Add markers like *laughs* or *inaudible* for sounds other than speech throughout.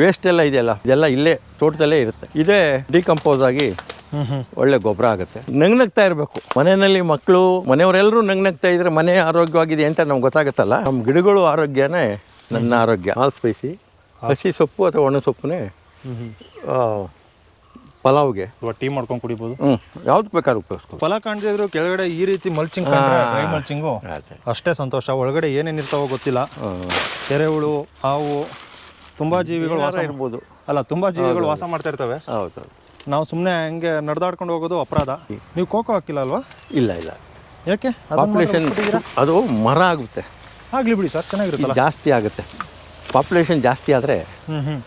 Waste ಎಲ್ಲ ಇದೆಯಲ್ಲ ಇದೆಲ್ಲ ಇಲ್ಲೇ ತೋಟದಲ್ಲೇ ಇರುತ್ತೆ. ಇದೇ ಡಿಕಂಪೋಸ್ ಆಗಿ ಒಳ್ಳೆ ಗೊಬ್ಬರ ಆಗುತ್ತೆ. ನಗ್ನಗ್ತಾ ಇರಬೇಕು. ಮನೆಯಲ್ಲಿ ಮಕ್ಕಳು ಮನೆಯವರೆಲ್ಲರೂ ನಗ್ನಗ್ತಾ ಇದ್ರೆ ಮನೆ ಆರೋಗ್ಯವಾಗಿದೆ ಅಂತ ನಮ್ಗೆ ಗೊತ್ತಾಗುತ್ತಲ್ಲ? ನಮ್ಮ ಗಿಡಗಳು ಆರೋಗ್ಯನೇ ನನ್ನ ಆರೋಗ್ಯ. ಆಲ್ ಸ್ಪೈಸಿ ಹಸಿ ಸೊಪ್ಪು ಅಥವಾ ಒಣ ಸೊಪ್ಪುನೇ ಪಲಾವ್ಗೆ. ಟೀ ಮಾಡ್ಕೊಂಡು ಕುಡಿಬೋದು? ಹ್ಞೂ ಯಾವ್ದು ಬೇಕಾದ್ರೂ ಉಪಯೋಗಿಸ್ಕೊ ಫಲ ಕಾಣದೇ ಇದ್ರು ಕೆಳಗಡೆ ಈ ರೀತಿ ಮಲ್ಚಿಂಗ್ ಡ್ರೈ ಮಲ್ಚಿಂಗು ಅಷ್ಟೇ ಸಂತೋಷ. ಒಳಗಡೆ ಏನೇನು ಇರ್ತಾವೋ ಗೊತ್ತಿಲ್ಲ ಎರೆಹುಳು ಹಾವು ತುಂಬಾ ಜೀವಿಗಳು ವಾಸ ಇರ್ಬೋದು. ಅಲ್ಲ ತುಂಬಾ ಜೀವಿಗಳು ವಾಸ ಮಾಡ್ತಾ ಇರ್ತವೆ. ಹೌದು ನಾವು ಸುಮ್ಮನೆ ಹಂಗೆ ನಡೆದಾಡ್ಕೊಂಡು ಹೋಗೋದು ಅಪರಾಧ. ನೀವು ಕೋಕೋ ಹಾಕಿಲ್ಲ ಅಲ್ವಾ? ಇಲ್ಲ ಇಲ್ಲ. ಯಾಕೆ? ಪಾಪ್ಯುಲೇಷನ್ ಅದು ಮರ ಆಗುತ್ತೆ. ಆಗಲಿ ಬಿಡಿ ಸರ್ ಚೆನ್ನಾಗಿರುತ್ತೆ ಜಾಸ್ತಿ ಆಗುತ್ತೆ. ಪಾಪ್ಯುಲೇಷನ್ ಜಾಸ್ತಿ ಆದರೆ ಹ್ಞೂ ಹ್ಞೂ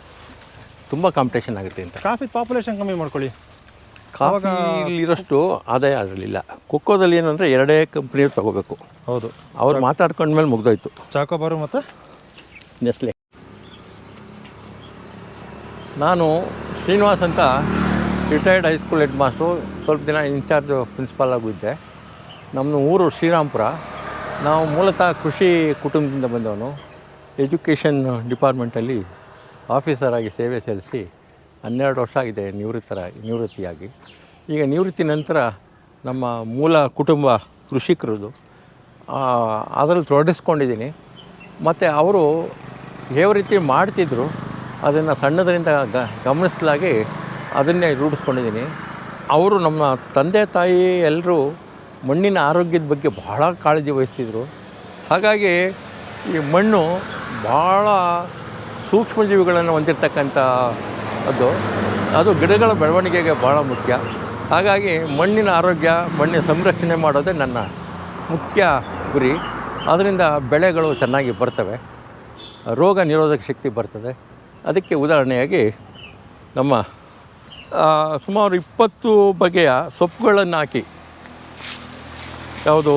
ತುಂಬ ಕಾಂಪಿಟೇಷನ್ ಆಗುತ್ತೆ ಅಂತ. ಕಾಫಿ ಪಾಪ್ಯುಲೇಷನ್ ಕಮ್ಮಿ ಮಾಡ್ಕೊಳ್ಳಿ. ಕಾಫಿಲಿರೋಷ್ಟು ಆದಾಯ ಅದರಲ್ಲಿಲ್ಲ. ಕೊಕ್ಕೋದಲ್ಲಿ ಏನಂದರೆ ಎರಡೇ ಕಂಪ್ನಿಯವ್ರು ತಗೋಬೇಕು. ಹೌದು. ಅವ್ರು ಮಾತಾಡ್ಕೊಂಡ್ಮೇಲೆ ಮುಗ್ದೋಯ್ತು. ಚಾಕೋಬಾರು ಮತ್ತೆ? ನೆಸ್ಲೆ ನಾನು ಶ್ರೀನಿವಾಸ್ ಅಂತ ರಿಟೈರ್ಡ್ ಹೈಸ್ಕೂಲ್ ಹೆಡ್ ಮಾಸ್ಟ್ರು ಸ್ವಲ್ಪ ದಿನ ಇನ್ಚಾರ್ಜ್ ಪ್ರಿನ್ಸಿಪಾಲ್ ಆಗಿದ್ದೆ ನಮ್ಮ ಊರು ಶ್ರೀರಾಮ್ಪುರ. ನಾವು ಮೂಲತಃ ಕೃಷಿ ಕುಟುಂಬದಿಂದ ಬಂದವನು. ಎಜುಕೇಷನ್ ಡಿಪಾರ್ಟ್ಮೆಂಟಲ್ಲಿ ಆಫೀಸರಾಗಿ ಸೇವೆ ಸಲ್ಲಿಸಿ ಹನ್ನೆರಡು ವರ್ಷ ಆಗಿದೆ ನಿವೃತ್ತರ, ನಿವೃತ್ತಿಯಾಗಿ. ಈಗ ನಿವೃತ್ತಿ ನಂತರ ನಮ್ಮ ಮೂಲ ಕುಟುಂಬ ಕೃಷಿಕರದು. ಅದರಲ್ಲಿ ತೊಡಗಿಸ್ಕೊಂಡಿದ್ದೀನಿ. ಮತ್ತು ಅವರು ಯಾವ ರೀತಿ ಮಾಡ್ತಿದ್ರು ಅದನ್ನು ಸಣ್ಣದರಿಂದ ಗ, ಗಮನಿಸಲಾಗಿ ಅದನ್ನೇ ರೂಢಿಸ್ಕೊಂಡಿದ್ದೀನಿ. ಅವರು ನಮ್ಮ ತಂದೆ, ತಾಯಿ ಎಲ್ಲರೂ ಮಣ್ಣಿನ ಆರೋಗ್ಯದ ಬಗ್ಗೆ ಬಹಳ ಕಾಳಜಿ ವಹಿಸ್ತಿದ್ರು. ಹಾಗಾಗಿ ಈ ಮಣ್ಣು ಭಾಳ ಸೂಕ್ಷ್ಮಜೀವಿಗಳನ್ನು ಹೊಂದಿರತಕ್ಕಂಥ ಅದು. ಅದು ಗಿಡಗಳ ಬೆಳವಣಿಗೆಗೆ ಭಾಳ ಮುಖ್ಯ. ಹಾಗಾಗಿ ಮಣ್ಣಿನ ಆರೋಗ್ಯ ಮಣ್ಣಿನ ಸಂರಕ್ಷಣೆ ಮಾಡೋದೇ ನನ್ನ ಮುಖ್ಯ ಗುರಿ. ಅದರಿಂದ ಬೆಳೆಗಳು ಚೆನ್ನಾಗಿ ಬರ್ತವೆ. ರೋಗ ನಿರೋಧಕ ಶಕ್ತಿ ಬರ್ತದೆ. ಅದಕ್ಕೆ ಉದಾಹರಣೆಯಾಗಿ ನಮ್ಮ ಸುಮಾರು ಇಪ್ಪತ್ತು ಬಗೆಯ ಸೊಪ್ಪುಗಳನ್ನು ಹಾಕಿ ಯಾವುದು?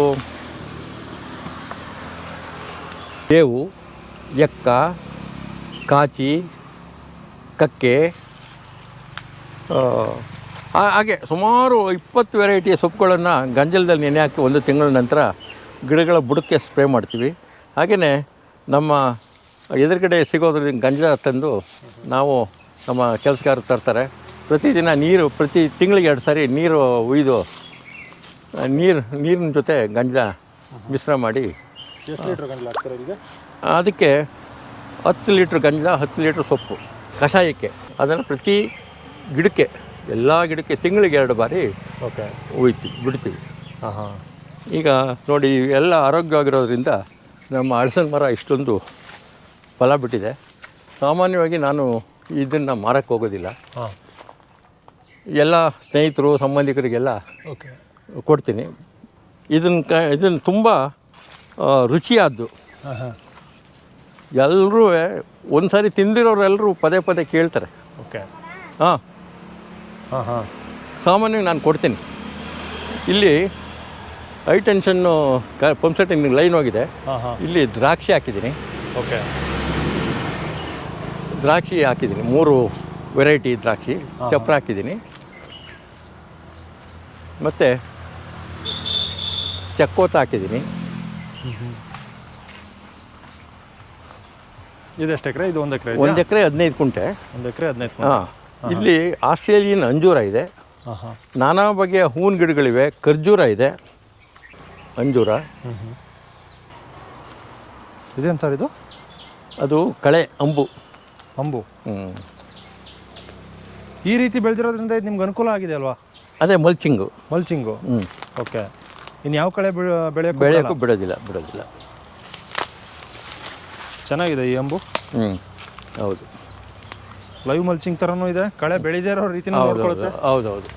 ಬೇವು ಎಕ್ಕ, ಕಾಚಿ, ಕಕ್ಕೆ ಹಾಗೆ ಸುಮಾರು ಇಪ್ಪತ್ತು ವೆರೈಟಿಯ ಸೊಪ್ಪುಗಳನ್ನು ಗಂಜಲದಲ್ಲಿ ನೆನೆ ಹಾಕಿ ಒಂದು ತಿಂಗಳ ನಂತರ ಗಿಡಗಳ ಬುಡಕ್ಕೆ ಸ್ಪ್ರೇ ಮಾಡ್ತೀವಿ. ಹಾಗೆಯೇ ನಮ್ಮ ಎದುರುಗಡೆ ಸಿಗೋದ್ರಿಂದ ಗಂಜಲ ತಂದು ನಾವು ನಮ್ಮ ಕೆಲಸಗಾರರು ತರ್ತಾರೆ. ಪ್ರತಿದಿನ ನೀರು ಪ್ರತಿ ತಿಂಗಳಿಗೆ ಎರಡು ಸಾರಿ ನೀರು ಉಯ್ದು ನೀರು ನೀರಿನ ಜೊತೆ ಗಂಜಲ ಮಿಶ್ರ ಮಾಡಿ ಅದಕ್ಕೆ ಹತ್ತು ಲೀಟ್ರ್ ಗಂಜಲ ಹತ್ತು ಲೀಟ್ರ್ ಸೊಪ್ಪು ಕಷಾಯಕ್ಕೆ. ಅದನ್ನು ಪ್ರತಿ ಗಿಡಕ್ಕೆ ಎಲ್ಲ ಗಿಡಕ್ಕೆ ತಿಂಗಳಿಗೆ ಎರಡು ಬಾರಿ ಓಕೆ. ಉಯ್ತೀವಿ ಬಿಡ್ತೀವಿ. ಹಾಂ ಹಾಂ ಈಗ ನೋಡಿ ಎಲ್ಲ ಆರೋಗ್ಯವಾಗಿರೋದ್ರಿಂದ ನಮ್ಮ ಹಳಸನ ಮರ ಇಷ್ಟೊಂದು ಫಲ ಬಿಟ್ಟಿದೆ. ಸಾಮಾನ್ಯವಾಗಿ ನಾನು ಇದನ್ನು ಮಾರಕ್ಕೆ ಹೋಗೋದಿಲ್ಲ. ಹಾಂ. ಎಲ್ಲ ಸ್ನೇಹಿತರು ಸಂಬಂಧಿಕರಿಗೆಲ್ಲ ಓಕೆ. ಕೊಡ್ತೀನಿ. ಇದನ್ನು ಕ ಇದನ್ನು ತುಂಬ ರುಚಿಯಾದ್ದು. ಎಲ್ಲರೂ ಒಂದು ಸಾರಿ ತಿಂದಿರೋರೆಲ್ಲರೂ ಪದೇ ಪದೇ ಕೇಳ್ತಾರೆ. ಓಕೆ. ಹಾಂ. ಹಾಂ ಹಾಂ. ಸಾಮಾನ್ಯವಾಗಿ ನಾನು ಕೊಡ್ತೀನಿ. ಇಲ್ಲಿ ಹೈ ಟೆನ್ಷನ್ನು ಕ ಪಂಪ್ಸೆಟ್ಟಿಂಗ್ ಲೈನ್ ಹೋಗಿದೆ. ಇಲ್ಲಿ ದ್ರಾಕ್ಷಿ ಹಾಕಿದ್ದೀನಿ. ಓಕೆ. ದ್ರಾಕ್ಷಿ ಹಾಕಿದ್ದೀನಿ ಮೂರು ವೆರೈಟಿ ದ್ರಾಕ್ಷಿ ಚಪ್ರ ಹಾಕಿದ್ದೀನಿ. ಮತ್ತು ಚಕ್ಕೋತ ಹಾಕಿದ್ದೀನಿ. ಇದೆಷ್ಟು ಎಕರೆ? ಇದು ಒಂದು ಎಕರೆ ಒಂದು ಎಕರೆ ಹದಿನೈದು ಕುಂಟೆ. ಒಂದು ಎಕರೆ ಹದಿನೈದು ಹಾಂ ಇಲ್ಲಿ ಆಸ್ಟ್ರೇಲಿಯನ್ ಅಂಜೂರ ಇದೆ. ನಾನಾ ಬಗೆಯ ಹೂವಿನ ಗಿಡಗಳಿವೆ ಖರ್ಜೂರ ಇದೆ ಅಂಜೂರ. ಇದೇನು ಸರ್ ಇದು? ಅದು ಕಳೆ ಅಂಬು. ಅಂಬು. ಹ್ಞೂ ಈ ರೀತಿ ಬೆಳೆದಿರೋದ್ರಿಂದ ಇದು ನಿಮ್ಗೆ ಅನುಕೂಲ ಆಗಿದೆ ಅಲ್ವಾ? ಅದೇ ಮಲ್ಚಿಂಗು ಮಲ್ಚಿಂಗು ಹ್ಞೂ ಓಕೆ ಇನ್ನು ಯಾವ ಕಳೆ ಬೆಳೆ ಬೆಳೆಯೋಕ್ಕೂ ಬಿಡೋದಿಲ್ಲ ಬಿಡೋದಿಲ್ಲ. ಚೆನ್ನಾಗಿದೆ ಈ ಅಂಬು? ಹ್ಞೂ ಹೌದು. ಲೈವ್ ಮಲ್ಚಿಂಗ್ ಥರನೂ ಇದೆ. ಕಳೆ ಬೆಳೆದೇ ಇರೋ ರೀತಿ ಹೌದು ಹೌದೌದು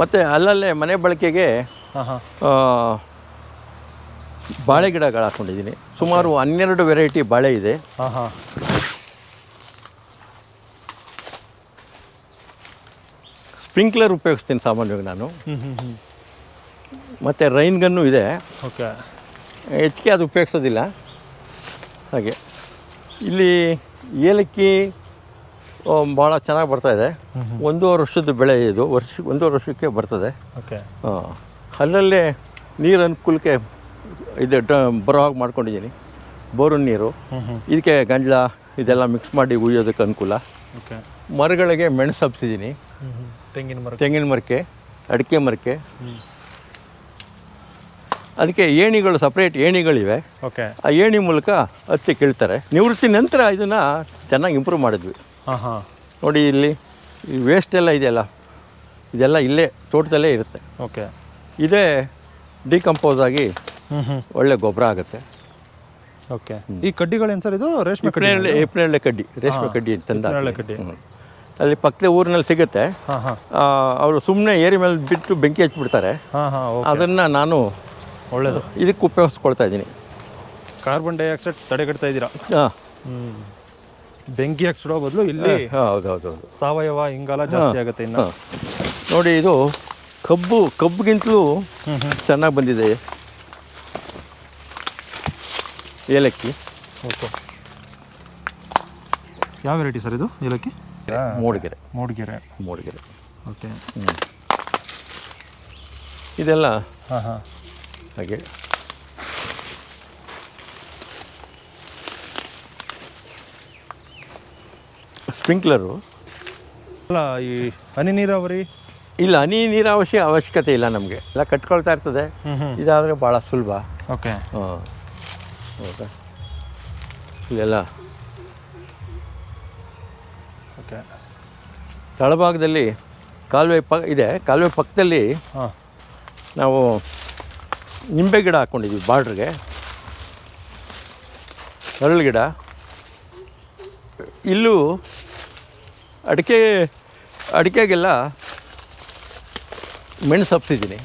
ಮತ್ತು ಅಲ್ಲಲ್ಲೇ ಮನೆ ಬಳಕೆಗೆ ಬಾಳೆ ಗಿಡಗಳು ಹಾಕ್ಕೊಂಡಿದ್ದೀನಿ ಸುಮಾರು ಹನ್ನೆರಡು ವೆರೈಟಿ ಬಾಳೆ ಇದೆ. ಹಾಂ ಹಾಂ. ಸ್ಪ್ರಿಂಕ್ಲರ್ ಉಪಯೋಗಿಸ್ತೀನಿ ಸಾಮಾನ್ಯವಾಗಿ ನಾನು. ಮತ್ತು ರೈನ್ ಗನ್ನು ಇದೆ. ಓಕೆ. ಹೆಚ್ಚಿಗೆ ಅದು ಉಪಯೋಗಿಸೋದಿಲ್ಲ. ಹಾಗೆ. ಇಲ್ಲಿ ಏಲಕ್ಕಿ ಭಾಳ ಚೆನ್ನಾಗಿ ಬರ್ತಾಯಿದೆ ಒಂದೂವರೆ ವರ್ಷದ ಬೆಳೆ ಇದು. ವರ್ಷ ಒಂದೂವರೆ ವರ್ಷಕ್ಕೆ ಬರ್ತದೆ. ಓಕೆ. ಹಾಂ. ಅಲ್ಲಲ್ಲೇ ನೀರು ಅನುಕೂಲಕ್ಕೆ ಇದು ಡ ಬರೋ ಹಾಗೆ ಮಾಡ್ಕೊಂಡಿದ್ದೀನಿ. ಬೋರಿನ ನೀರು. ಇದಕ್ಕೆ ಗಂಜಲ ಇದೆಲ್ಲ ಮಿಕ್ಸ್ ಮಾಡಿ ಉಯ್ಯೋದಕ್ಕೆ ಅನುಕೂಲ. ಓಕೆ ಮರಗಳಿಗೆ ಮೆಣಸು ಹಬ್ಸಿದ್ದೀನಿ. ತೆಂಗಿನ ಮರ ತೆಂಗಿನ ಮರಕ್ಕೆ ಅಡಿಕೆ ಮರಕ್ಕೆ. ಅದಕ್ಕೆ ಏಣಿಗಳು ಸಪ್ರೇಟ್ ಏಣಿಗಳಿವೆ. ಓಕೆ ಆ ಏಣಿ ಮೂಲಕ ಹತ್ತಿ ಕೀಳ್ತಾರೆ. ನಿವೃತ್ತಿ ನಂತರ ಇದನ್ನು ಚೆನ್ನಾಗಿ ಇಂಪ್ರೂವ್ ಮಾಡಿದ್ವಿ. ಹಾಂ ಹಾಂ ನೋಡಿ ಇಲ್ಲಿ ಈ ವೇಸ್ಟ್ ಎಲ್ಲ ಇದೆಯಲ್ಲ ಇದೆಲ್ಲ ಇಲ್ಲೇ ತೋಟದಲ್ಲೇ ಇರುತ್ತೆ. ಓಕೆ ಇದೇ ಡಿಕಂಪೋಸ್ ಆಗಿ ಒಳ್ಳೆ ಗೊಬ್ಬರ ಆಗುತ್ತೆ. ಓಕೆ. ಈ ಕಡ್ಡಿಗಳೇನು ಸರ್ ಇದು? ರೇಷ್ಮೆ ಕಡ್ಡಿ ಏಪ್ರಿಲ್ ಏಪ್ರಿಲ್ ಕಡ್ಡಿ ರೇಷ್ಮೆ ಕಡ್ಡಿ ಏಪ್ರಿಲ್ ಕಡ್ಡಿ. ಅಲ್ಲಿ ಪಕ್ಕದ ಊರಿನಲ್ಲಿ ಸಿಗುತ್ತೆ. ಅವರು ಸುಮ್ಮನೆ ಏರಿ ಮೇಲೆ ಬಿಟ್ಟು ಬೆಂಕಿ ಹಚ್ಬಿಡ್ತಾರೆ. ಅದನ್ನು ನಾನು ಒಳ್ಳೆಯದು ಇದಕ್ಕೆ ಉಪಯೋಗಿಸ್ಕೊಳ್ತಾ ಇದ್ದೀನಿ. ಕಾರ್ಬನ್ ಡೈಆಕ್ಸೈಡ್ ತಡೆಗಟ್ತಾ ಇದ್ದೀರಾ? ಹಾಂ. ಬೆಂಕಿ ಹಾಕಿ ಸುಡೋ ಬದಲು ಇಲ್ಲಿ ಹೌದು ಹೌದು ಹೌದು. ಸಾವಯವ ಇಂಗಾಲ ಜಾಸ್ತಿ ಆಗುತ್ತೆ ಇನ್ನು. ನೋಡಿ ಇದು ಕಬ್ಬು ಕಬ್ಬಿಗಿಂತಲೂ ಚೆನ್ನಾಗಿ ಬಂದಿದೆ. ಏಲಕ್ಕಿ. ಓಕೆ. ಯಾವ ವೆರೈಟಿ ಸರ್ ಇದು ಏಲಕ್ಕಿ? ಮೂಡಿಗೆರೆ. ಮೂಡಿಗೆರೆ. ಮೂಡಿಗೆರೆ. ಓಕೆ. ಇದೆಲ್ಲ ಹಾಂ ಹಾಂ. ಹಾಗೆ. ಸ್ಪ್ರಿಂಕ್ಲರು ಅಲ್ಲ ಈ ಹನಿ ನೀರಾವರಿ? ಇಲ್ಲ ಹನಿ ನೀರಾವರಿ ಅವಶ್ಯಕತೆ ಇಲ್ಲ ನಮಗೆ. ಎಲ್ಲ ಕಟ್ಕೊಳ್ತಾ ಇರ್ತದೆ. ಇದಾದರೆ ಭಾಳ ಸುಲಭ. ಓಕೆ. ಹಾಂ ಹೌದಾ? ಇಲ್ಲೆಲ್ಲ? ಓಕೆ. ತಳಭಾಗದಲ್ಲಿ ಕಾಲುವೆ ಪ ಇದೆ. ಕಾಲುವೆ ಪಕ್ಕದಲ್ಲಿ ಹಾಂ. ನಾವು ನಿಂಬೆ ಗಿಡ ಹಾಕ್ಕೊಂಡಿದ್ವಿ ಬಾರ್ಡ್ರಿಗೆ. ಅರಳು ಗಿಡ. ಇಲ್ಲೂ ಅಡಿಕೆ ಅಡಿಕೆಗೆಲ್ಲ ಮೆಣಸು ಹಬ್ಸಿದ್ದೀನಿ.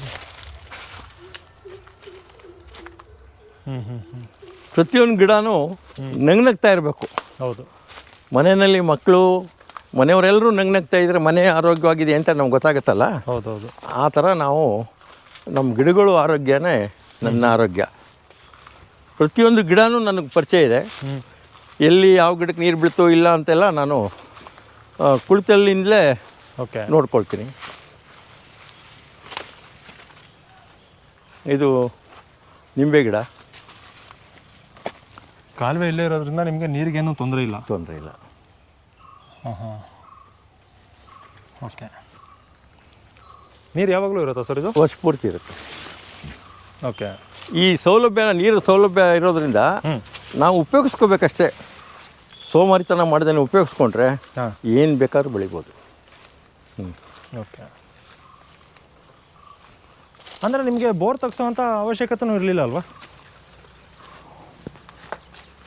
ಹ್ಞೂ ಹ್ಞೂ ಹ್ಞೂ ಪ್ರತಿಯೊಂದು ಗಿಡನೂ ನಗ್ನಗ್ತಾ ಇರಬೇಕು. ಹೌದು. ಮನೆಯಲ್ಲಿ ಮಕ್ಕಳು ಮನೆಯವರೆಲ್ಲರೂ ನಗ್ನಗ್ತಾ ಇದ್ದರೆ ಮನೆ ಆರೋಗ್ಯವಾಗಿದೆ ಅಂತ ನಮ್ಗೆ ಗೊತ್ತಾಗುತ್ತಲ್ಲ? ಹೌದು ಹೌದು ಆ ಥರ ನಾವು ನಮ್ಮ ಗಿಡಗಳು ಆರೋಗ್ಯನೇ ನನ್ನ ಆರೋಗ್ಯ. ಪ್ರತಿಯೊಂದು ಗಿಡನೂ ನನಗೆ ಪರಿಚಯ ಇದೆ. ಎಲ್ಲಿ ಯಾವ ಗಿಡಕ್ಕೆ ನೀರು ಬೀಳ್ತೋ ಇಲ್ಲ ಅಂತೆಲ್ಲ ನಾನು ಕುಳಿತಲ್ಲಿಂದಲೇ ಓಕೆ. ನೋಡ್ಕೊಳ್ತೀನಿ. ಇದು ನಿಂಬೆ ಗಿಡ. ಕಾಲುವೆ ಇಲ್ಲೇ ಇರೋದ್ರಿಂದ ನಿಮಗೆ ನೀರಿಗೇನು ತೊಂದರೆ ಇಲ್ಲ? ತೊಂದರೆ ಇಲ್ಲ. ಹಾಂ ಹಾಂ ಓಕೆ ನೀರು ಯಾವಾಗಲೂ ಇರುತ್ತಾ ಸರ್ ಇದು? ವರ್ಷ ಪೂರ್ತಿ ಇರುತ್ತೆ. ಓಕೆ ಈ ಸೌಲಭ್ಯ ನೀರು ಸೌಲಭ್ಯ ಇರೋದ್ರಿಂದ ಹ್ಞೂ ನಾವು ಉಪಯೋಗಿಸ್ಕೋಬೇಕಷ್ಟೇ. ಸೋಮಾರಿತನ ಮಾಡಿದ್ರೆ ಉಪಯೋಗಿಸ್ಕೊಂಡ್ರೆ ಹಾಂ. ಏನು ಬೇಕಾದ್ರೂ ಬೆಳಿಬೋದು. ಹ್ಞೂ ಓಕೆ ಅಂದರೆ ನಿಮಗೆ ಬೋರ್ ತೆಗ್ಸೋವಂಥ ಅವಶ್ಯಕತೆನೂ ಇರಲಿಲ್ಲ ಅಲ್ವಾ?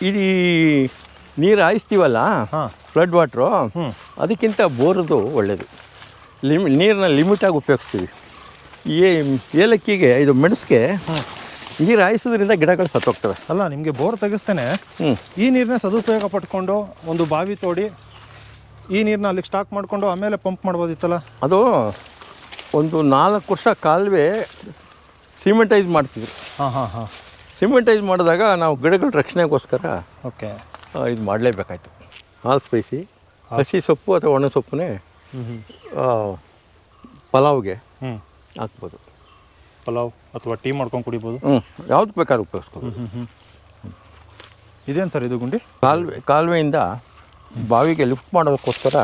ಇದು ನೀರು ಹಾಯಿಸ್ತೀವಲ್ಲ? ಹಾಂ. ಫ್ಲಡ್ ವಾಟ್ರು ಹ್ಞೂ ಅದಕ್ಕಿಂತ ಬೋರ್ದು ಒಳ್ಳೆಯದು ಲಿಮ್ ನೀರನ್ನ ಲಿಮಿಟಾಗಿ ಉಪಯೋಗಿಸ್ತೀವಿ. ಈ ಏಲಕ್ಕಿಗೆ ಇದು ಮೆಣಸಿಗೆ ನೀರು ಹಾಯಿಸೋದ್ರಿಂದ ಗಿಡಗಳು ಸತ್ತೋಗ್ತವೆ. ಅಲ್ಲ ನಿಮಗೆ ಬೋರ್ ತೆಗೆಸ್ತೇನೆ. ಹ್ಞೂ ಈ ನೀರನ್ನ ಸದುಪಯೋಗ ಪಟ್ಕೊಂಡು ಒಂದು ಬಾವಿ ತೋಡಿ ಈ ನೀರನ್ನ ಅಲ್ಲಿಗೆ ಸ್ಟಾಕ್ ಮಾಡಿಕೊಂಡು ಆಮೇಲೆ ಪಂಪ್ ಮಾಡ್ಬೋದಿತ್ತಲ್ಲ? ಅದು ಒಂದು ನಾಲ್ಕು ವರ್ಷ ಕಾಲುವೆ ಸಿಮೆಂಟೈಸ್ ಮಾಡ್ತಿದ್ರು. ಹಾಂ ಹಾಂ ಹಾಂ. ಸಿಮೆಂಟೈಸ್ ಮಾಡಿದಾಗ ನಾವು ಗಿಡಗಳ ರಕ್ಷಣೆಗೋಸ್ಕರ ಓಕೆ. ಇದು ಮಾಡಲೇಬೇಕಾಯ್ತು. ಹಾಲು ಸ್ಪೈಸಿ ಹಸಿ ಸೊಪ್ಪು ಅಥವಾ ಒಣ ಸೊಪ್ಪನ್ನೇ ಪಲಾವ್ಗೆ ಹ್ಞೂ ಹಾಕ್ಬೋದು. ಪಲಾವ್ ಅಥವಾ ಟೀ ಮಾಡ್ಕೊಂಡು ಕುಡಿಬೋದು? ಹ್ಞೂ ಯಾವ್ದು ಬೇಕಾದ್ರೂ ಉಪಯೋಗಿಸ್ಬೋದು ಹ್ಞೂ ಹ್ಞೂ ಇದೇನು ಸರ್ ಇದು ಗುಂಡಿ? ಕಾಲುವೆ ಕಾಲುವೆಯಿಂದ ಬಾವಿಗೆ ಲಿಫ್ಟ್ ಮಾಡೋದಕ್ಕೋಸ್ಕರ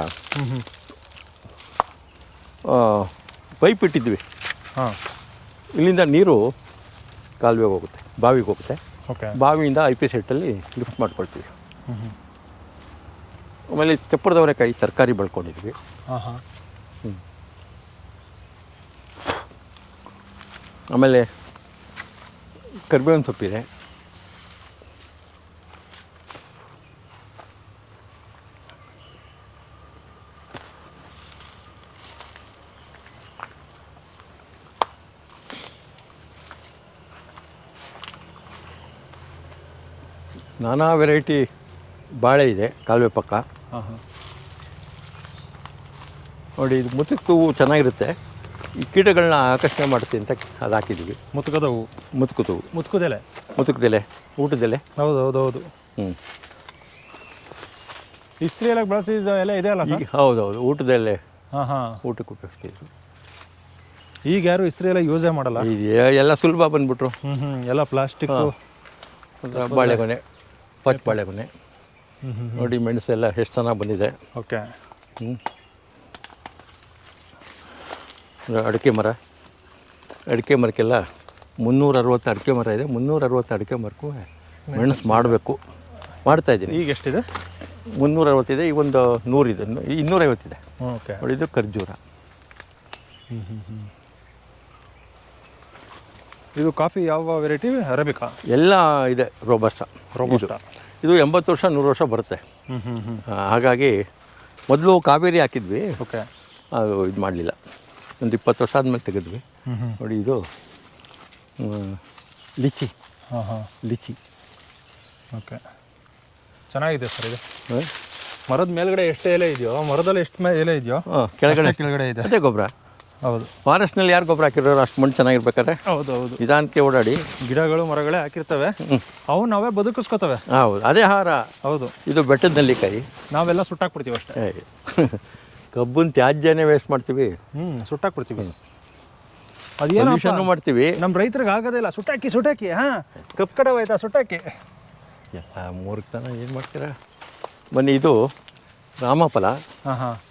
ಪೈಪ್ ಇಟ್ಟಿದ್ವಿ. ಹಾಂ. ಇಲ್ಲಿಂದ ನೀರು ಕಾಲುವೆಗೆ ಹೋಗುತ್ತೆ. ಬಾವಿಗೆ ಹೋಗುತ್ತೆ. ಓಕೆ. ಬಾವಿಯಿಂದ ಐ ಪಿ ಸೆಟ್ಟಲ್ಲಿ ಲಿಫ್ಟ್ ಮಾಡ್ಕೊಳ್ತೀವಿ. ಆಮೇಲೆ ಚಪ್ಪರದವರೆಕಾಯಿ ತರಕಾರಿ ಬೆಳ್ಕೊಂಡಿದ್ವಿ. ಹಾಂ ಆಮೇಲೆ ಕರ್ಬೇವಿನ ಸೊಪ್ಪಿದೆ. ನಾನಾ ವೆರೈಟಿ ಬಾಳೆ ಇದೆ ಕಾಲುವೆ ಪಕ್ಕ. ಹಾಂ ಹಾಂ. ನೋಡಿ ಇದು ಮುತುಕ ಹೂವು ಚೆನ್ನಾಗಿರುತ್ತೆ. ಈ ಕೀಟಗಳನ್ನ ಆಕರ್ಷಣೆ ಮಾಡುತ್ತೆ ಅಂತ ಅದು ಹಾಕಿದ್ದೀವಿ ಮುತುಕದ ಹೂವು ಮುತುಕದ ಹೂವು ಮುತುಕದೆಲೆ. ಮುತುಕದೆಲೆ ಊಟದೆಲೆ. ಹೌದು ಹೌದು ಹೌದು ಹ್ಞೂ ಇಸ್ತ್ರಿ ಎಲ್ಲ ಬಳಸಿದ ಎಲ್ಲ ಇದೆ ಅಲ್ಲ ಈಗ ಹೌದೌದು ಊಟದೆಲೆ. ಹಾಂ ಹಾಂ. ಊಟಕ್ಕೆ ಉಪಯೋಗಿಸ್ತಿದ್ರು. ಈಗ ಯಾರು ಇಸ್ತ್ರಿ ಎಲ್ಲ ಯೂಸೇ ಮಾಡಲ್ಲ? ಈಗ ಎಲ್ಲ ಸುಲಭ ಬಂದ್ಬಿಟ್ರು. ಹ್ಞೂ ಹ್ಞೂ ಎಲ್ಲ ಪ್ಲಾಸ್ಟಿಕ್ ಬಾಳೆಗೊನೆ. ಪಚ್ ಬಾಳೆಗೊನೆ ನೋಡಿ ಮೆಣಸೆಲ್ಲ ಎಷ್ಟು ಚೆನ್ನಾಗಿ ಬಂದಿದೆ. ಓಕೆ. ಹ್ಞೂ ಅಡಿಕೆ ಮರ. ಅಡಿಕೆ ಮರಕ್ಕೆಲ್ಲ ಮುನ್ನೂರ ಅರವತ್ತು ಅಡಿಕೆ ಮರ ಇದೆ. ಮುನ್ನೂರ ಅರವತ್ತು ಅಡಿಕೆ ಮರಕ್ಕೂ ಮೆಣಸು ಮಾಡಬೇಕು. ಮಾಡ್ತಾ ಇದ್ದೀನಿ. ಈಗ ಎಷ್ಟಿದೆ? ಮುನ್ನೂರ ಅರವತ್ತಿದೆ ಈ ಒಂದು ನೂರಿದೆ ಇನ್ನೂರೈವತ್ತಿದೆ ಓಕೆ. ಇದು ಖರ್ಜೂರ. ಇದು ಕಾಫಿ ಯಾವ ವೆರೈಟಿ? ಅರಬಿಕಾ. ಎಲ್ಲ ಇದೆ ರೋಬಸ್ಟ. ರೋಬಸ್ಟ. ಇದು ಎಂಬತ್ತು ವರ್ಷ ನೂರು ವರ್ಷ ಬರುತ್ತೆ. ಹಾಗಾಗಿ ಮೊದಲು ಕಾವೇರಿ ಹಾಕಿದ್ವಿ. ಓಕೆ. ಅದು ಇದು ಮಾಡಲಿಲ್ಲ. ಒಂದು ಇಪ್ಪತ್ತು ವರ್ಷ ಆದಮೇಲೆ ತೆಗೆದ್ವಿ. ನೋಡಿ ಇದು ಲಿಚಿ. ಹಾಂ ಹಾಂ. ಲಿಚಿ. ಓಕೆ. ಚೆನ್ನಾಗಿದೆ ಸರ್ ಇದು. ಮರದ ಮೇಲ್ಗಡೆ ಎಷ್ಟು ಎಲೆ ಇದೆಯೋ ಮರದಲ್ಲಿ ಎಷ್ಟು ಎಲೆ ಇದೆಯೋ ಹಾಂ ಕೆಳಗಡೆ ಕೆಳಗಡೆ ಇದೆ. ಅದೇ ಗೊಬ್ಬರ. ಹೌದು. ಫಾರೆಸ್ಟ್ನಲ್ಲಿ ಯಾರು ಗೊಬ್ಬರ ಹಾಕಿರೋರು ಅಷ್ಟು ಮಣ್ಣು ಚೆನ್ನಾಗಿರ್ಬೇಕಾದ್ರೆ? ಹೌದು ಹೌದು ನಿಧಾನಕ್ಕೆ ಓಡಾಡಿ. ಗಿಡಗಳು ಮರಗಳೇ ಹಾಕಿರ್ತವೆ. ಅವು ನಾವೇ ಬದುಕಿಸ್ಕೋತವೆ. ಹೌದು. ಅದೇ ಆಹಾರ. ಹೌದು. ಇದು ಬೆಟ್ಟದ ನೆಲ್ಲಿಕಾಯಿ. ನಾವೆಲ್ಲ ಸುಟ್ಟಾಕ್ಬಿಡ್ತೀವಿ ಅಷ್ಟೇ. ಕಬ್ಬನ್ ತ್ಯಾಜ್ಯನೇ ವೇಸ್ಟ್ ಮಾಡ್ತೀವಿ. ಹ್ಞೂ ಸುಟ್ಟಾಕ್ಬಿಡ್ತೀವಿ. ಅದೇನು ಮಾಡ್ತೀವಿ. ನಮ್ಮ ರೈತರಿಗೆ ಆಗೋದೇ ಇಲ್ಲ. ಸುಟ್ಟಾಕಿ ಸುಟ್ಟಾಕಿ ಹಾಂ. ಕಪ್ ಕಡೆ ಹೋಯ್ತಾ ಸುಟ್ಟಾಕಿ? ಎಲ್ಲ ಮೂರ್ಖತನ ಏನು ಮಾಡ್ತೀರಾ? ಬನ್ನಿ ಇದು ರಾಮಫಲ. ಹಾಂ ಹಾಂ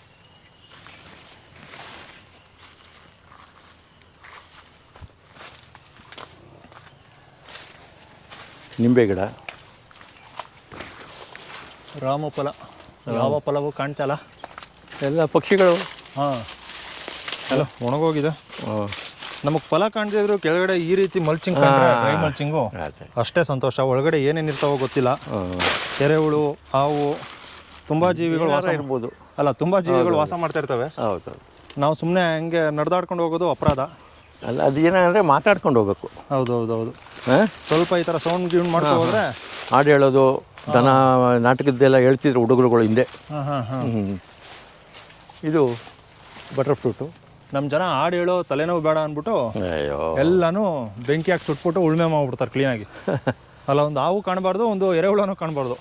ನಿಂಬೆ ಗಿಡ. ರಾಮ ಫಲ ಯಾವ ಫಲವು ಕಾಣ್ತಲ್ಲ. ಎಲ್ಲ ಪಕ್ಷಿಗಳು. ಹಾಂ. ಎಲ್ಲ ಒಣಗೋಗಿದೆ. ನಮಗೆ ಫಲ ಕಾಣ್ತಿದ್ರು ಕೆಳಗಡೆ ಈ ರೀತಿ ಮಲ್ಚಿಂಗ್ ಕಾಣ್ತಾರೆ ಡ್ರೈ ಮಲ್ಚಿಂಗು. ಅಷ್ಟೇ ಸಂತೋಷ. ಒಳಗಡೆ ಏನೇನು ಇರ್ತಾವೋ ಗೊತ್ತಿಲ್ಲ. ಎರೆಹುಳು ಹಾವು ತುಂಬ ಜೀವಿಗಳು ವಾಸ ಇರ್ಬೋದು. ಅಲ್ಲ ತುಂಬ ಜೀವಿಗಳು ವಾಸ ಮಾಡ್ತಾ ಇರ್ತವೆ. ಹೌದು. ನಾವು ಸುಮ್ಮನೆ ಹಂಗೆ ನಡೆದಾಡ್ಕೊಂಡು ಹೋಗೋದು ಅಪರಾಧ. ಅಲ್ಲ ಅದು ಏನಂದರೆ ಮಾತಾಡ್ಕೊಂಡು ಹೋಗ್ಬೇಕು. ಹೌದು ಹೌದು ಹೌದು ಹಾಂ? ಸ್ವಲ್ಪ ಈ ಥರ ಸೌಂಡ್ ಗ್ಯೂನ್ ಮಾಡ್ಕೊ ಹೋದ್ರೆ ಹಾಡು ಹೇಳೋದು ದನ ನಾಟಕದ್ದೆಲ್ಲ ಹೇಳ್ತಿದ್ರು ಹುಡುಗರುಗಳು ಹಿಂದೆ. ಹಾಂ ಹಾಂ ಹಾಂ. ಇದು ಬಟರ್ ಫ್ರೂಟು ನಮ್ಮ ಜನ ಹಾಡು ಹೇಳೋ ತಲೆನೋವು ಬೇಡ ಅಂದ್ಬಿಟ್ಟು ಎಲ್ಲನೂ ಬೆಂಕಿ ಹಾಕಿ ಸುಟ್ಬಿಟ್ಟು ಉಳುಮೆ ಮಾಡ್ಬಿಡ್ತಾರೆ ಕ್ಲೀನಾಗಿ. *laughs* ಅಲ್ಲ ಒಂದು ಹಾವು ಕಾಣಬಾರ್ದು ಒಂದು ಎರೆಹುಳನೂ ಕಾಣಬಾರ್ದು.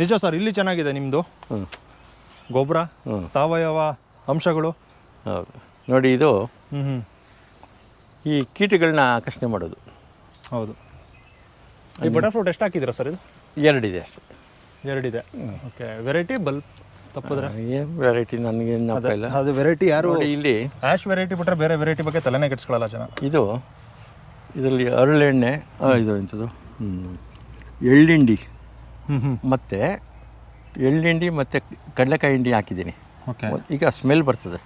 ನಿಜ ಸರ್ ಇಲ್ಲಿ ಚೆನ್ನಾಗಿದೆ ನಿಮ್ಮದು ಹ್ಞೂ ಗೊಬ್ಬರ. ಸಾವಯವ ಅಂಶಗಳು? ನೋಡಿ ಇದು ಹ್ಞೂ ಹ್ಞೂ ಈ ಕೀಟಗಳನ್ನ ಆಕರ್ಷಣೆ ಮಾಡೋದು. ಹೌದು. ಈ ಬಟರ್ ಫ್ರೂಟ್ ಎಷ್ಟು ಹಾಕಿದ್ದೀರಾ ಸರ್ ಇದು? ಎರಡಿದೆ ಅಷ್ಟೇ. ಎರಡಿದೆ? ಓಕೆ ವೆರೈಟಿ ಬಲ್ಬ್ ತಪ್ಪಿದ್ರೆ? ಏನು ವೆರೈಟಿ ನನಗೆ ಇಲ್ಲ. ಅದು ವೆರೈಟಿ ಯಾರು ಇಲ್ಲಿ. ಆ್ಯಶ್ ವೆರೈಟಿ ಬಿಟ್ಟರೆ ಬೇರೆ ವೆರೈಟಿ ಬಗ್ಗೆ ತಲೆನೇ ಕೆಡ್ಸ್ಕೊಳ್ಳಲ್ಲ ಜನ. ಇದು ಇದರಲ್ಲಿ ಅರಳೆಣ್ಣೆ ಇದು ಎಂಥದ್ದು. ಎಳ್ಳಿಂಡಿ. ಮತ್ತು ಎಳ್ಳಿಂಡಿ ಮತ್ತು ಕಡಲೆಕಾಯಿ ಹಿಂಡಿ ಹಾಕಿದ್ದೀನಿ. ಓಕೆ. ಈಗ ಸ್ಮೆಲ್ ಬರ್ತದೆ.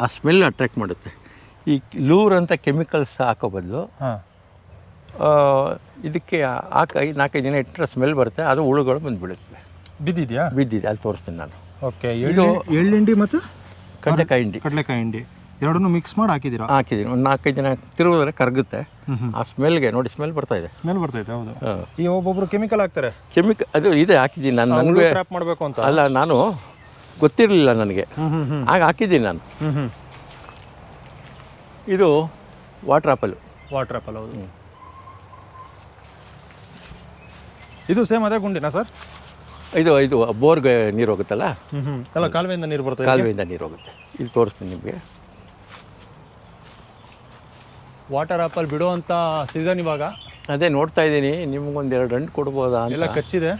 ಆ ಸ್ಮೆಲ್ ಅಟ್ರ್ಯಾಕ್ಟ್ ಮಾಡುತ್ತೆ. ಈ ಲೂರ್ ಅಂತ ಕೆಮಿಕಲ್ಸ್ ಹಾಕೋ ಬದಲು ಇದಕ್ಕೆ ಹಾಕ ನಾಲ್ಕೈದು ದಿನ ಇಟ್ಟರೆ ಸ್ಮೆಲ್ ಬರುತ್ತೆ ಅದು ಹುಳುಗಳು ಬಂದುಬಿಡುತ್ತೆ. ಬಿದ್ದಿದ್ಯಾ? ಬಿದ್ದಿದೆ ಅಲ್ಲಿ ತೋರಿಸ್ತೀನಿ ನಾನು. ಓಕೆ ಎಳ್ಳು ಎಳ್ಳಿಂಡಿ ಮತ್ತು? ಕಡಲೆಕಾಯಿ ಹಿಂಡಿ. ಕಡಲೆಕಾಯಿ ಹಿಂಡಿ. ಎರಡನ್ನೂ ಮಿಕ್ಸ್ ಮಾಡಿ ಹಾಕಿದ್ದೀರಾ? ಹಾಕಿದ್ದೀನಿ. ಒಂದು ನಾಲ್ಕೈದು ದಿನ ತಿರುಗಿದ್ರೆ ಕರಗುತ್ತೆ. ಆ ಸ್ಮೆಲ್ಗೆ ನೋಡಿ ಸ್ಮೆಲ್ ಬರ್ತಾ ಇದೆ. ಸ್ಮೆಲ್ ಬರ್ತೈತೆ ಹೌದು. ಹಾಂ. ಈ ಒಬ್ಬೊಬ್ರು ಕೆಮಿಕಲ್ ಹಾಕ್ತಾರೆ. ಕೆಮಿಕಲ್ ಅದು ಇದೆ ಹಾಕಿದ್ದೀನಿ ನಾನು. ನನಗೆ ಮಾಡಬೇಕು ಅಂತ? ಅಲ್ಲ ನಾನು ಗೊತ್ತಿರಲಿಲ್ಲ ನನಗೆ. ಹ್ಞೂ ಹ್ಞೂ ಹ್ಞೂ ಆಗ ಹಾಕಿದ್ದೀನಿ ನಾನು. ಹ್ಞೂ ಹ್ಞೂ ಇದು ವಾಟರ್ ಆಪಲ್. ವಾಟರ್ ಆಪಲ್ ಹೌದು. ಇದು ಸೇಮ್ ಅದೇ ಗುಂಡಿನಾ ಸರ್? ಇದು ಇದು ಬೋರ್ಗೆ ನೀರು ಹೋಗುತ್ತಲ್ಲ? ಹ್ಞೂ ಹ್ಞೂ ಅಲ್ಲ ಕಾಲುವೆಯಿಂದ ನೀರು ಬರುತ್ತೆ ಕಾಲುವೆಯಿಂದ ನೀರು ಹೋಗುತ್ತೆ. ಇಲ್ಲಿ ತೋರಿಸ್ತೀನಿ ನಿಮಗೆ. ವಾಟರ್ ಆಪಲ್ ಬಿಡುವಂಥ ಸೀಸನ್ ಇವಾಗ? ಅದೇ ನೋಡ್ತಾ ಇದ್ದೀನಿ. ನಿಮ್ಗೊಂದು ಎರಡು ಹಣ್ಣು ಕೊಡ್ಬೋದಾ ಎಲ್ಲ ಕಚ್ಚಿದೆ?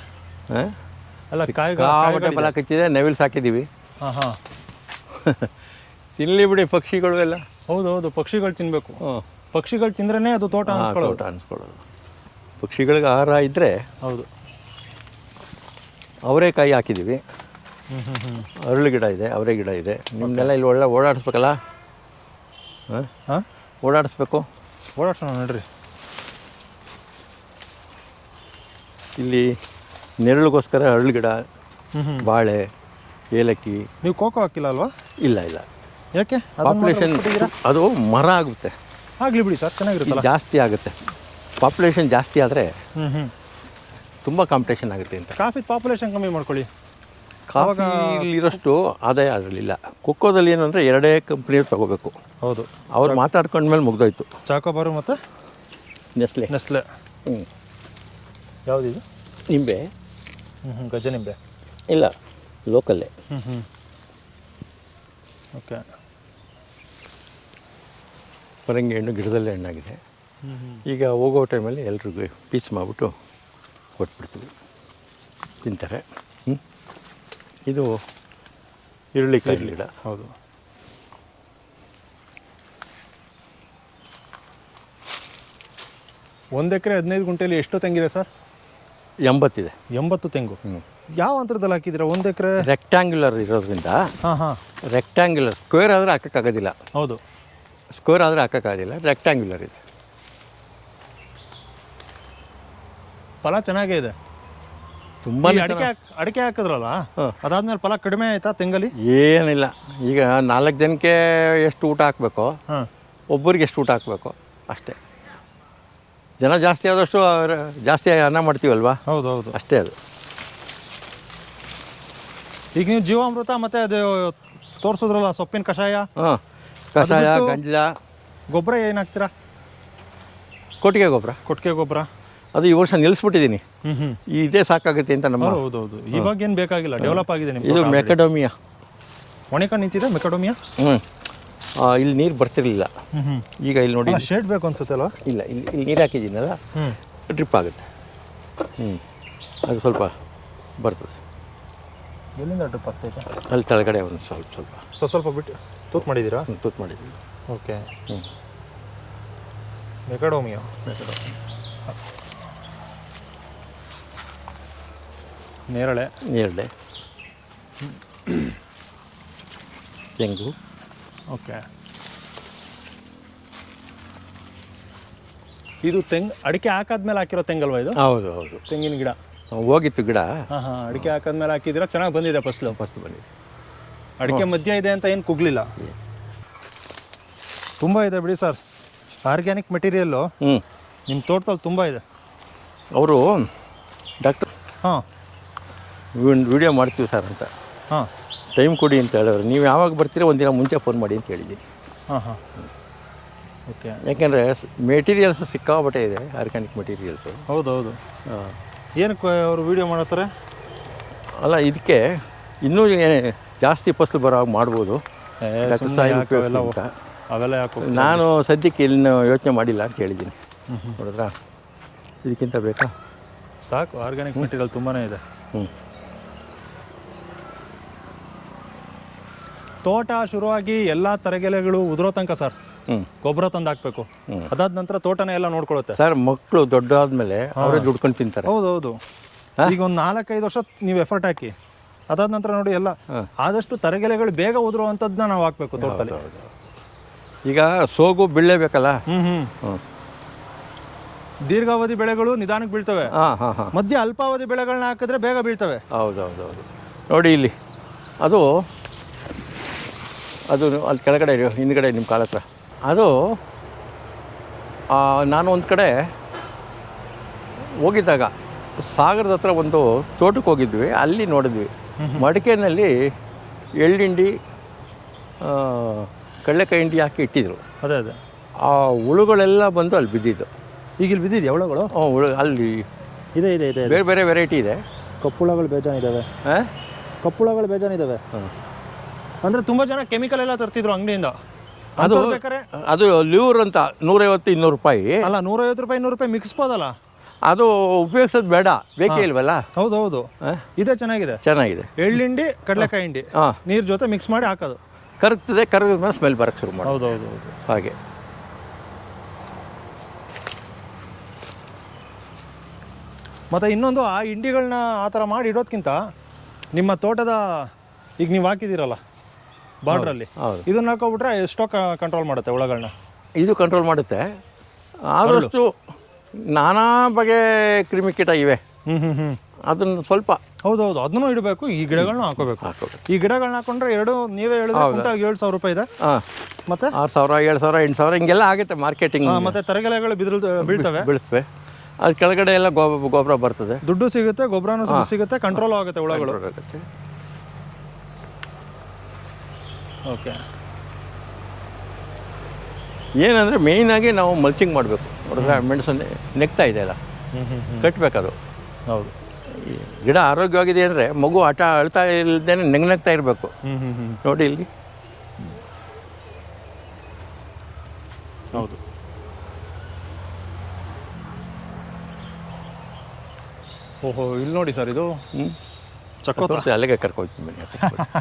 ಅಲ್ಲ ಕಾಯಿ ಕಾವಟೆ ಫಲ ಕಚ್ಚಿದೆ ನೆವಿಲ್ಸ್ ಹಾಕಿದ್ದೀವಿ ಹಾಂ ಹಾಂ *laughs* ತಿನ್ನಲಿ ಬಿಡಿ ಪಕ್ಷಿಗಳು ಎಲ್ಲ. ಹೌದು ಹೌದು ಪಕ್ಷಿಗಳು ತಿನ್ನಬೇಕು ಪಕ್ಷಿಗಳು ತಿಂದ್ರೇ ಅದು ತೋಟ ತೋಟ ಅನ್ಸ್ಕೊಳ್ಳೋದು. ಪಕ್ಷಿಗಳಿಗೆ ಆಹಾರ ಇದ್ದರೆ ಹೌದು. ಅವರೇಕಾಯಿ ಹಾಕಿದ್ದೀವಿ ಅರಳು ಗಿಡ ಇದೆ ಅವರೇ ಗಿಡ ಇದೆ. ನಿಮ್ಮನ್ನೆಲ್ಲ ಇಲ್ಲಿ ಒಳ್ಳೆ ಓಡಾಡಿಸ್ಬೇಕಲ್ಲ? ಹಾಂ? ಹಾಂ? ಓಡಾಡಿಸ್ಬೇಕು. ಓಡಾಡ್ಸೋಣ ನೋಡ್ರಿ. ಇಲ್ಲಿ ನೆರಳಿಗೋಸ್ಕರ ಅರಳು ಗಿಡ ಬಾಳೆ ಏಲಕ್ಕಿ. ನೀವು ಕೋಕೋ ಹಾಕಿಲ್ಲ ಅಲ್ವಾ? ಇಲ್ಲ ಇಲ್ಲ. ಯಾಕೆ? ಪಾಪ್ಯುಲೇಷನ್ ಅದು ಮರ ಆಗುತ್ತೆ. ಆಗಲಿ ಬಿಡಿ ಸರ್ ಚೆನ್ನಾಗಿರುತ್ತೆ ಚೆನ್ನಾಗಿರುತ್ತಲ್ಲ ಜಾಸ್ತಿ ಆಗುತ್ತೆ. ಪಾಪ್ಯುಲೇಷನ್ ಜಾಸ್ತಿ ಆದರೆ ತುಂಬ ಕಾಂಪಿಟೇಷನ್ ಆಗುತ್ತೆ ಅಂತ. ಕಾಫಿ ಪಾಪ್ಯುಲೇಷನ್ ಕಮ್ಮಿ ಮಾಡ್ಕೊಳ್ಳಿ. ಕಾಫಿಲಿರೋಷ್ಟು ಆದಾಯ ಅದರಲ್ಲಿಲ್ಲ. ಕೊಕ್ಕೋದಲ್ಲಿ ಏನಂದರೆ ಎರಡೇ ಕಂಪ್ನಿಯವ್ರು ತೊಗೋಬೇಕು. ಹೌದು. ಅವ್ರು ಮಾತಾಡ್ಕೊಂಡ್ಮೇಲೆ ಮುಗ್ದೋಯ್ತು. ಚಾಕೋಬಾರು ಮತ್ತು ನೆಸ್ಲೆ ನೆಸ್ಲೆ ಹ್ಞೂ ಯಾವುದಿದು? ನಿಂಬೆ. ಹ್ಞೂ ಹ್ಞೂ ಗಜನಿಂಬೆ. ಇಲ್ಲ ಲೋಕಲ್ಲೇ ಹ್ಞೂ ಹ್ಞೂ ಓಕೆ ಪರಂಗಿ ಹಣ್ಣು ಗಿಡದಲ್ಲೇ ಹಣ್ಣಾಗಿದೆ. ಈಗ ಹೋಗೋ ಟೈಮಲ್ಲಿ ಎಲ್ರಿಗೂ ಪೀಸ್ ಮಾಡಿಬಿಟ್ಟು ಕೊಟ್ಬಿಡ್ತೀವಿ. ತಿಂತಾರೆ. ಹ್ಞೂ ಇದು ಇರಲಿಕ್ಕೆ ಗಿಡ. ಹೌದು. ಒಂದು ಎಕರೆ ಹದಿನೈದು ಗುಂಟೆಯಲ್ಲಿ ಎಷ್ಟು ತೆಂಗಿದೆ ಸರ್? ಎಂಬತ್ತಿದೆ. ಎಂಬತ್ತು ತೆಂಗು. ಹ್ಞೂ ಯಾವ ಅಂತರದಲ್ಲಿ ಹಾಕಿದ್ದೀರಾ ಒಂದು ಎಕರೆ? ರೆಕ್ಟ್ಯಾಂಗ್ಯುಲರ್ ಇರೋದ್ರಿಂದ ಹಾಂ ಹಾಂ. ರೆಕ್ಟ್ಯಾಂಗ್ಯುಲರ್ ಸ್ಕ್ವೇರ್ ಆದರೆ ಹಾಕೋಕ್ಕಾಗೋದಿಲ್ಲ. ಹೌದು. ಸ್ಕ್ವೇರ್ ಆದರೆ ಹಾಕೋಕ್ಕಾಗಿಲ್ಲ ರೆಕ್ಟ್ಯಾಂಗ್ಯುಲರ್ ಇದೆ. ಫಲ ಚೆನ್ನಾಗೇ ಇದೆ. ತುಂಬ ಅಡಿಕೆ ಅಡಿಕೆ ಹಾಕಿದ್ರಲ್ಲ? ಹಾಂ. ಅದಾದ್ಮೇಲೆ ಫಲ ಕಡಿಮೆ ಆಯ್ತಾ ತೆಂಗಲ್ಲಿ? ಏನಿಲ್ಲ. ಈಗ ನಾಲ್ಕು ಜನಕ್ಕೆ ಎಷ್ಟು ಊಟ ಹಾಕಬೇಕು ಹಾಂ. ಒಬ್ಬರಿಗೆ ಎಷ್ಟು ಊಟ ಹಾಕಬೇಕು ಅಷ್ಟೇ. ಜನ ಜಾಸ್ತಿ ಆದಷ್ಟು ಜಾಸ್ತಿ ಅನ್ನ ಮಾಡ್ತೀವಲ್ವಾ? ಹೌದು ಹೌದು ಅಷ್ಟೇ ಅದು. ಈಗ ನೀವು ಜೀವಾಮೃತ ಮತ್ತೆ ಅದು ತೋರಿಸಿದ್ರಲ್ಲ ಸೊಪ್ಪಿನ ಕಷಾಯ? ಹಾಂ. ಕಷಾಯ ಬಿಟ್ಟು- ಗಂಜಲ. ಗೊಬ್ಬರ ಏನು ಹಾಕ್ತೀರಾ ಕೊಟ್ಟಿಗೆ ಗೊಬ್ಬರ. ಕೊಟ್ಟಿಗೆ ಗೊಬ್ಬರ. ಅದು ಈ ವರ್ಷ ನಿಲ್ಲಿಸ್ಬಿಟ್ಟಿದ್ದೀನಿ. ಹ್ಞೂ ಹ್ಞೂ ಇದೇ ಸಾಕಾಗುತ್ತೆ ಅಂತ ನಮ್ಮ ಹೌದು ಹೌದು ಇವಾಗ ಏನು ಬೇಕಾಗಿಲ್ಲ ಡೆವಲಪ್ ಆಗಿದೆ ಇದು ನಿಮ್ಗೆ ಮೆಕಡೋಮಿಯಾ. ಒಣಕೊಂಡು ನಿಂತಿದೆ ಮೆಕಡೋಮಿಯಾ? ಹ್ಞೂ ಇಲ್ಲಿ ನೀರು ಬರ್ತಿರ್ಲಿಲ್ಲ. ಹ್ಞೂ ಹ್ಞೂ ಈಗ ಇಲ್ಲಿ ನೋಡಿ ಶೇಡ್ ಬೇಕು ಅನ್ಸುತ್ತೆ ಅಲ್ವಾ ಇಲ್ಲ ಇಲ್ಲಿ ಇಲ್ಲಿ ನೀರು ಹಾಕಿದ್ದೀನಲ್ಲ? ಹ್ಞೂ ಡ್ರಿಪ್ ಆಗುತ್ತೆ. ಹ್ಞೂ ಅದು ಸ್ವಲ್ಪ ಬರ್ತದೆ. ಎಲ್ಲಿಂದ ಡ್ರಿಪ್ ಆಗ್ತೈತೆ ಅಲ್ಲಿ ಕೆಳಗಡೆ ಒಂದು ಸ್ವಲ್ಪ ಸ್ವಲ್ಪ. ಸ್ವಲ್ಪ ಸ್ವಲ್ಪ ಬಿಟ್ಟು ತೂತ್ ಮಾಡಿದ್ದೀರಾ? ತೂತ್ ತೂತು ಮಾಡಿದ್ದೀವಿ. ಓಕೆ. ಹ್ಞೂ ಮೆಕಡೋಮಿಯಾ? ನೇರಳೆ. ನೇರಳೆ. ತೆಂಗು. ಓಕೆ. ಇದು ತೆಂಗ್ ಅಡಿಕೆ ಹಾಕಾದ್ಮೇಲೆ ಹಾಕಿರೋ ತೆಂಗಲ್ವಾ ಇದು? ಹೌದು ಹೌದು. ತೆಂಗಿನ ಗಿಡ. ಹೋಗಿತ್ತು ಗಿಡ. ಹಾಂ ಹಾಂ ಅಡಿಕೆ ಹಾಕಿದ್ಮೇಲೆ ಹಾಕಿದ್ದೀರಾ? ಚೆನ್ನಾಗಿ ಬಂದಿದೆ ಫಸ್ಟ್ ಫಸ್ಟ್ ಬಂದಿದೆ. ಅಡಿಕೆ ಮಧ್ಯ ಇದೆ ಅಂತ ಏನು ಕುಗ್ಲಿಲ್ಲ. ತುಂಬ ಇದೆ ಬಿಡಿ ಸರ್ ಆರ್ಗ್ಯಾನಿಕ್ ಮೆಟೀರಿಯಲ್ಲು ಹ್ಞೂ ನಿಮ್ಮ ತೋಟದಲ್ಲಿ ತುಂಬ ಇದೆ. ಅವರು ಡಾಕ್ಟರ್ ಹಾಂ. ವಿಡಿಯೋ ಮಾಡ್ತೀವಿ ಸರ್ ಅಂತ. ಹಾಂ. ಟೈಮ್ ಕೊಡಿ ಅಂತ ಹೇಳಿದ್ರು ನೀವು ಯಾವಾಗ ಬರ್ತೀರಾ ಒಂದಿನ ಮುಂಚೆ ಫೋನ್ ಮಾಡಿ ಅಂತ ಹೇಳಿದ್ದೀನಿ. ಹಾಂ ಹಾಂ. ಓಕೆ ಯಾಕೆಂದರೆ ಮೆಟೀರಿಯಲ್ಸ್ ಸಿಕ್ಕಾಬಟ್ಟೆ ಇದೆ ಆರ್ಗ್ಯಾನಿಕ್ ಮೆಟೀರಿಯಲ್ಸು ಹೌದು ಹೌದು. ಏನಕ್ಕೆ ಅವರು ವೀಡಿಯೋ ಮಾಡತ್ತಾರೆ? ಅಲ್ಲ ಇದಕ್ಕೆ ಇನ್ನೂ ಏನೇ ಜಾಸ್ತಿ ಫಸಲು ಬರೋ ಹಾಗೆ ಮಾಡ್ಬೋದು. ಅವೆಲ್ಲ ಯಾಕೆ ನಾನು ಸದ್ಯಕ್ಕೆ ಇಲ್ಲಿನ ಯೋಚನೆ ಮಾಡಿಲ್ಲ ಅಂತ ಹೇಳಿದ್ದೀನಿ. ನೋಡಿದ್ರಾ? ಇದಕ್ಕಿಂತ ಬೇಕಾ? ಸಾಕು ಆರ್ಗ್ಯಾನಿಕ್ ಮೆಟೀರಿಯಲ್ ತುಂಬಾ ಇದೆ. ಹ್ಞೂ ತೋಟ ಶುರುವಾಗಿ ಎಲ್ಲ ತರಗೆಲೆಗಳು ಉದುರೋ ತನಕ ಸರ್ ಗೊಬ್ಬರ ತಂದು ಹಾಕ್ಬೇಕು ಅದಾದ ನಂತರ ತೋಟನೇ ಎಲ್ಲ ನೋಡ್ಕೊಳ್ಳುತ್ತೆ. ಸರ್ ಮಕ್ಕಳು ದೊಡ್ಡಾದ್ಮೇಲೆ ಅವರೇ ದುಡ್ಕೊಂಡು ತಿಂತಾರೆ. ಹೌದು ಹೌದು ಹಾ? ಈಗ ಒಂದು ನಾಲ್ಕೈದು ವರ್ಷ ನೀವು ಎಫರ್ಟ್ ಹಾಕಿ. ಅದಾದ ನಂತರ ನೋಡಿ ಎಲ್ಲ. ಆದಷ್ಟು ತರಗೆಲೆಗಳು ಬೇಗ ಉದುರುವಂಥದ್ದನ್ನ ನಾವು ಹಾಕ್ಬೇಕು ತೋಟದಲ್ಲಿ. ಈಗ ಸೋಗು ಬೀಳಲೇಬೇಕಲ್ಲ ಹ್ಞೂ ಹ್ಮ್ ಹ್ಞೂ ದೀರ್ಘಾವಧಿ ಬೆಳೆಗಳು ನಿಧಾನಕ್ಕೆ ಬೀಳ್ತವೆ. ಮಧ್ಯ ಹಾಂ ಹಾಂ. ಮಧ್ಯೆ ಅಲ್ಪಾವಧಿ ಬೆಳೆಗಳನ್ನ ಹಾಕಿದ್ರೆ ಬೇಗ ಬೀಳ್ತವೆ. ಹೌದು ಹೌದು ಹೌದು ನೋಡಿ ಇಲ್ಲಿ. ಅದು ಅದು ಅಲ್ಲಿ ಕೆಳಗಡೆ ಇರೋ ಹಿಂದ್ಗಡೆ ನಿಮ್ಮ ಕಾಲ ಹತ್ರ. ಅದು ನಾನು ಒಂದು ಕಡೆ ಹೋಗಿದ್ದಾಗ ಸಾಗರದ ಹತ್ರ ಒಂದು ತೋಟಕ್ಕೆ ಹೋಗಿದ್ವಿ ಅಲ್ಲಿ ನೋಡಿದ್ವಿ. ಮಡಿಕೆನಲ್ಲಿ ಎಳ್ಳಿಂಡಿ ಕಡಲೆಕಾಯಿ ಹಿಂಡಿ ಹಾಕಿ ಇಟ್ಟಿದ್ರು. ಅದೇ ಅದೇ. ಆ ಹುಳುಗಳೆಲ್ಲ ಬಂದು ಅಲ್ಲಿ ಬಿದ್ದಿದ್ದು. ಈಗ ಇಲ್ಲಿ ಬಿದ್ದಿದೆ ಹುಳುಗಳು? ಹ್ಞೂ ಹುಳು ಅಲ್ಲಿ ಇದೆ ಇದೆ ಇದೆ ಬೇರೆ ಬೇರೆ ವೆರೈಟಿ ಇದೆ. ಕಪ್ಪುಳಗಳು ಬೇಜಾನಿದ್ದಾವೆ ಹಾಂ ಕಪ್ಪುಳಗಳು ಬೇಜಾನಿದ್ದಾವೆ ಹಾಂ. ಅಂದ್ರೆ ತುಂಬಾ ಜನ ಕೆಮಿಕಲ್ ಎಲ್ಲ ತರ್ತಿದ್ರು ಅಂಗಡಿಯಿಂದ. ಅದು ಅದು ಬೇಕಾರೆ ಅದು ಲ್ಯೂರ್ ಅಂತ ನೂರೈವತ್ತು ಇನ್ನೂರು ರೂಪಾಯಿ. ಅಲ್ಲ ನೂರೈವತ್ತು ರೂಪಾಯಿ ಇನ್ನೂರು ರೂಪಾಯಿ ಮಿಕ್ಸ್ಬೋದಲ್ಲ ಅದು ಉಪಯೋಗಿಸೋದು ಬೇಡ ಬೇಕೇ ಇಲ್ವಲ್ಲ? ಹೌದು ಹೌದು. ಇದೆ ಚೆನ್ನಾಗಿದೆ. ಚೆನ್ನಾಗಿದೆ. ಎಳ್ಳಿಂಡಿ ಕಡಲೆಕಾಯಿ ಹಿಂಡಿ. ಹಾಂ. ನೀರ್ ಜೊತೆ ಮಿಕ್ಸ್ ಮಾಡಿ ಹಾಕೋದು. ಕರಗ್ತದೆ ಕರಗಿದ ಮೇಲೆ ಸ್ಮೆಲ್ ಬರಕ್ಕೆ ಶುರು ಮಾಡಿ ಹೌದು ಹೌದು ಹೌದು. ಹಾಗೆ. ಮತ್ತು ಇನ್ನೊಂದು ಆ ಹಿಂಡಿಗಳನ್ನ ಆ ಥರ ಮಾಡಿ ಇಡೋದಕ್ಕಿಂತ ನಿಮ್ಮ ತೋಟದ ಈಗ ನೀವು ಹಾಕಿದ್ದೀರಲ್ಲ ಬಾರ್ಡ್ರಲ್ಲಿ. ಇದನ್ನ ಹಾಕೋಬಿಟ್ರೆ ಎಷ್ಟೋ ಕಂಟ್ರೋಲ್ ಮಾಡುತ್ತೆ ಹುಳಗಳನ್ನ ಇದು ಕಂಟ್ರೋಲ್ ಮಾಡುತ್ತೆ. ಆದಷ್ಟು ನಾನಾ ಬಗೆ ಕ್ರಿಮಿಕೀಟ ಇವೆ. ಹ್ಮ್ ಹ್ಮ್ ಹ್ಮ್. ಅದನ್ನು ಸ್ವಲ್ಪ ಹೌದು ಹೌದು ಅದನ್ನು ಇಡಬೇಕು ಈ ಗಿಡಗಳನ್ನ ಹಾಕೋಬೇಕು. ಹಾಕೋಬೇಕು. ಈ ಗಿಡಗಳನ್ನ ಹಾಕೊಂಡ್ರೆ ಎರಡು ನೀವೇ ಹೇಳಿದ್ರೆ ಏಳು ಸಾವಿರ ರೂಪಾಯಿ ಇದೆ. ಮತ್ತೆ? ಆರು ಸಾವಿರ ಏಳು ಸಾವಿರ ಎಂಟು ಸಾವಿರ ಹಿಂಗೆಲ್ಲ ಆಗುತ್ತೆ ಮಾರ್ಕೆಟಿಂಗ್ ಮತ್ತೆ ತರಗೆಲೆಗಳು ಬಿದ್ರು ಬೀಳ್ತವೆ. ಬೀಳ್ತವೆ ಅದು ಕೆಳಗಡೆ ಎಲ್ಲ ಗೊಬ್ಬರ ಗೊಬ್ಬರ ಬರ್ತದೆ. ದುಡ್ಡು ಸಿಗುತ್ತೆ ಗೊಬ್ಬರನೂ ಸಿಗುತ್ತೆ ಕಂಟ್ರೋಲ್ ಆಗುತ್ತೆ ಹುಳಗಳು ಆಗುತ್ತೆ. ಓಕೆ. ಏನಂದರೆ ಮೇಯ್ನಾಗಿ ನಾವು ಮಲ್ಚಿಂಗ್ ಮಾಡಬೇಕು. ಹೊರಗ ಮೆಣಸು ನೆಗ್ತಾ ಇದೆ ಅಲ್ಲ. ಹ್ಞೂ ಹ್ಞೂ ಕಟ್ಬೇಕು ಕಟ್ಟಬೇಕದು ಹೌದು. ಗಿಡ ಆರೋಗ್ಯವಾಗಿದೆ ಅಂದರೆ ಮಗು ಆಟ ಅಳ್ತಾ ಇಲ್ಲದೇ ನೆಗ್ನಗ್ತಾ ಇರಬೇಕು. ಹ್ಞೂ ಹ್ಞೂ ಹ್ಮ್. ನೋಡಿ ಇಲ್ಲಿ. ಹೌದು. ಓಹೋ ಇಲ್ಲಿ ನೋಡಿ ಸರ್ ಇದು. ಹ್ಞೂ ಚಕ್ಕೋತ ಅಲ್ಲಿಗೆ ಕರ್ಕೊಳ್ತೀನಿ ಬನ್ನಿ. *laughs*